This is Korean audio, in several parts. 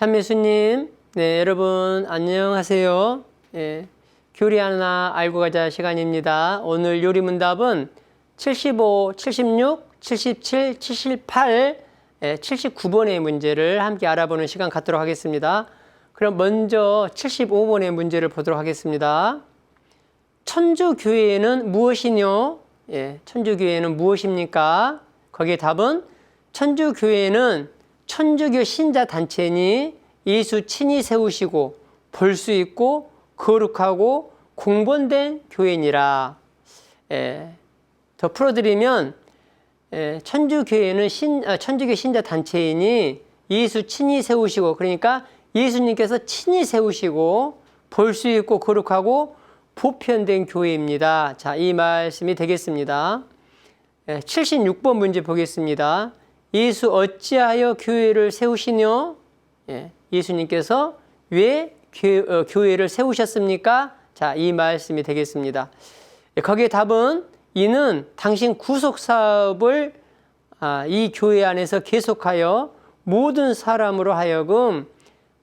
참매수님, 네, 여러분 안녕하세요. 예, 교리 하나 알고 가자 시간입니다. 오늘 요리 문답은 75, 76, 77, 78, 예, 79번의 문제를 함께 알아보는 시간 갖도록 하겠습니다. 그럼 먼저 75번의 문제를 보도록 하겠습니다. 천주교회는 무엇이뇨? 예, 천주교회는 무엇입니까? 거기에 답은 천주교회는 천주교 신자 단체니 예수 친히 세우시고 볼 수 있고 거룩하고 공본된 교회니라. 예, 더 풀어드리면 예, 천주교회는 신, 아, 천주교 신자 단체이니 예수 친히 세우시고 그러니까 예수님께서 친히 세우시고 볼 수 있고 거룩하고 보편된 교회입니다. 자, 이 말씀이 되겠습니다. 예, 76번 문제 보겠습니다. 예수 어찌하여 교회를 세우시뇨? 예, 예수님께서 왜 교, 회를 세우셨습니까? 자, 이 말씀이 되겠습니다. 예, 거기에 답은 이는 당신 구속 사업을 아, 이 교회 안에서 계속하여 모든 사람으로 하여금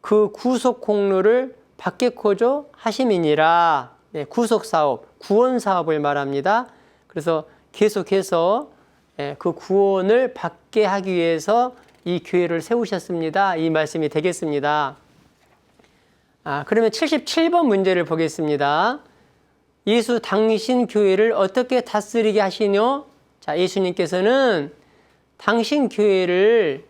그 구속 공로를 받게코죠 하심이니라. 네, 구속 사업, 구원 사업을 말합니다. 그래서 계속해서 예, 그 구원을 받게 하기 위해서 이 교회를 세우셨습니다. 이 말씀이 되겠습니다. 아, 그러면 77번 문제를 보겠습니다. 예수 당신 교회를 어떻게 다스리게 하시뇨? 자, 예수님께서는 당신 교회를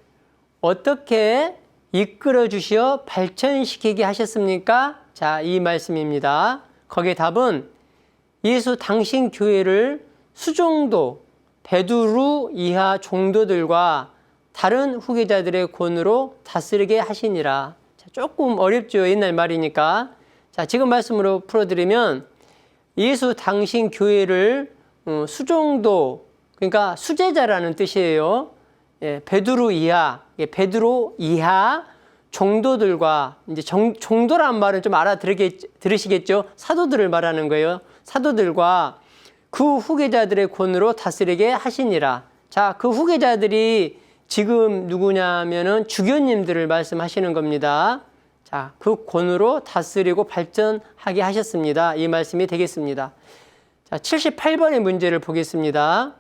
어떻게 이끌어 주시어 발전시키게 하셨습니까? 자, 이 말씀입니다. 거기에 답은 예수 당신 교회를 수종도, 베두루 이하 종도들과 다른 후계자들의 권으로 다스리게 하시니라. 자, 조금 어렵죠. 옛날 말이니까. 자, 지금 말씀으로 풀어드리면 예수 당신 교회를 어, 수종도, 그러니까 수제자라는 뜻이에요. 예, 베드로 이하, 예, 베드로 이하 종도들과 이제 정, 종도란 말은 좀 알아들으게 들으시겠죠? 사도들을 말하는 거예요. 사도들과 그 후계자들의 권으로 다스리게 하시니라. 자, 그 후계자들이 지금 누구냐면은 주교님들을 말씀하시는 겁니다. 자, 그 권으로 다스리고 발전하게 하셨습니다. 이 말씀이 되겠습니다. 자, 78번의 문제를 보겠습니다.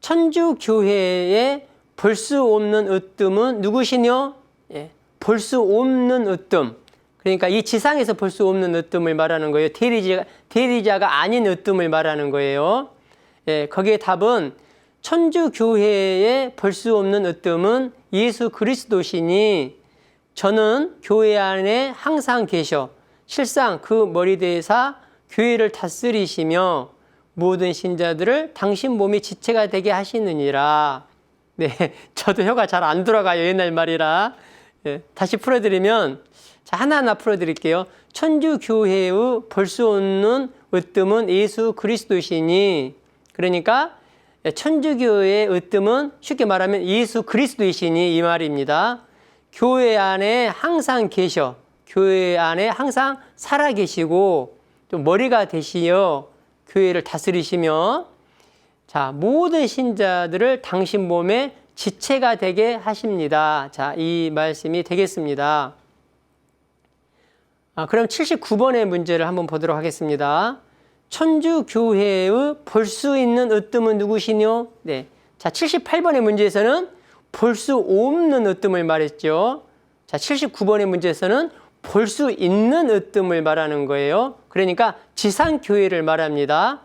천주교회에 볼수 없는 으뜸은 누구시뇨? 예, 볼 수 없는 으뜸. 그러니까 이 지상에서 볼 수 없는 으뜸을 말하는 거예요. 대리자, 대리자가 아닌 으뜸을 말하는 거예요. 예, 거기에 답은 천주교회에 볼 수 없는 으뜸은 예수 그리스도시니 저는 교회 안에 항상 계셔 실상 그 머리대사 교회를 다스리시며 모든 신자들을 당신 몸이 지체가 되게 하시느니라. 네, 저도 혀가 잘 안 돌아가요. 옛날 말이라. 예, 다시 풀어드리면 자, 하나하나 풀어드릴게요. 천주교회의 볼수 없는 으뜸은 예수 그리스도시니 그러니까 천주교의 으뜸은 쉽게 말하면 예수 그리스도이시니 이 말입니다. 교회 안에 항상 계셔. 교회 안에 항상 살아 계시고 좀 머리가 되시어 교회를 다스리시며 자, 모든 신자들을 당신 몸에 지체가 되게 하십니다. 자, 이 말씀이 되겠습니다. 아, 그럼 79번의 문제를 한번 보도록 하겠습니다. 천주교회의 볼 수 있는 으뜸은 누구시뇨? 네. 자, 78번의 문제에서는 볼 수 없는 으뜸을 말했죠. 자, 79번의 문제에서는 볼 수 있는 으뜸을 말하는 거예요. 그러니까 지상교회를 말합니다.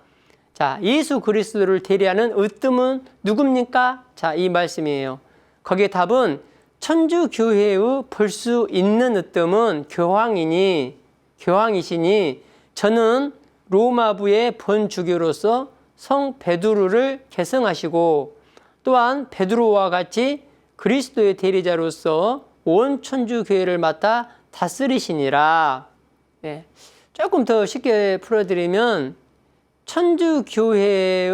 자, 예수 그리스도를 대리하는 으뜸은 누굽니까? 자, 이 말씀이에요. 거기에 답은 천주교회의 볼 수 있는 으뜸은 교황이니, 교황이시니, 저는 로마부의 본주교로서 성 베드로를 계승하시고 또한 베드로와 같이 그리스도의 대리자로서 온 천주교회를 맡아 다스리시니라. 네. 조금 더 쉽게 풀어드리면 천주교회의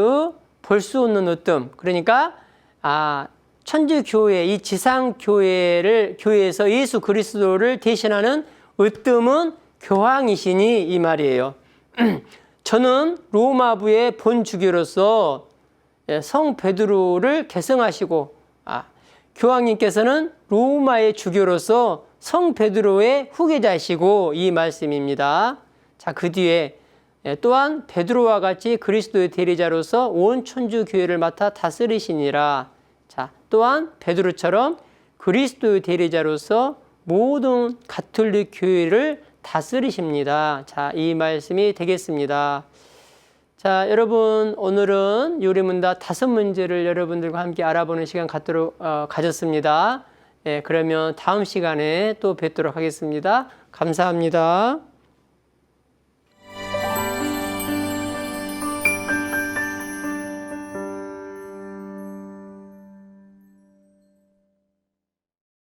볼 수 없는 으뜸 그러니까 아 천주교회 이 지상 교회를 교회에서 예수 그리스도를 대신하는 으뜸은 교황이시니 이 말이에요. 저는 로마부의 본 주교로서 예, 성 베드로를 계승하시고 아, 교황님께서는 로마의 주교로서 성 베드로의 후계자시고 이 말씀입니다. 자, 그 뒤에 예, 또한 베드로와 같이 그리스도의 대리자로서 온 천주 교회를 맡아 다스리시니라. 자, 또한 베드로처럼 그리스도의 대리자로서 모든 가톨릭 교회를 다스리십니다. 자, 이 말씀이 되겠습니다. 자, 여러분 오늘은 요리문답 다섯 문제를 여러분들과 함께 알아보는 시간 갖도록 어, 가졌습니다. 예, 그러면 다음 시간에 또 뵙도록 하겠습니다. 감사합니다.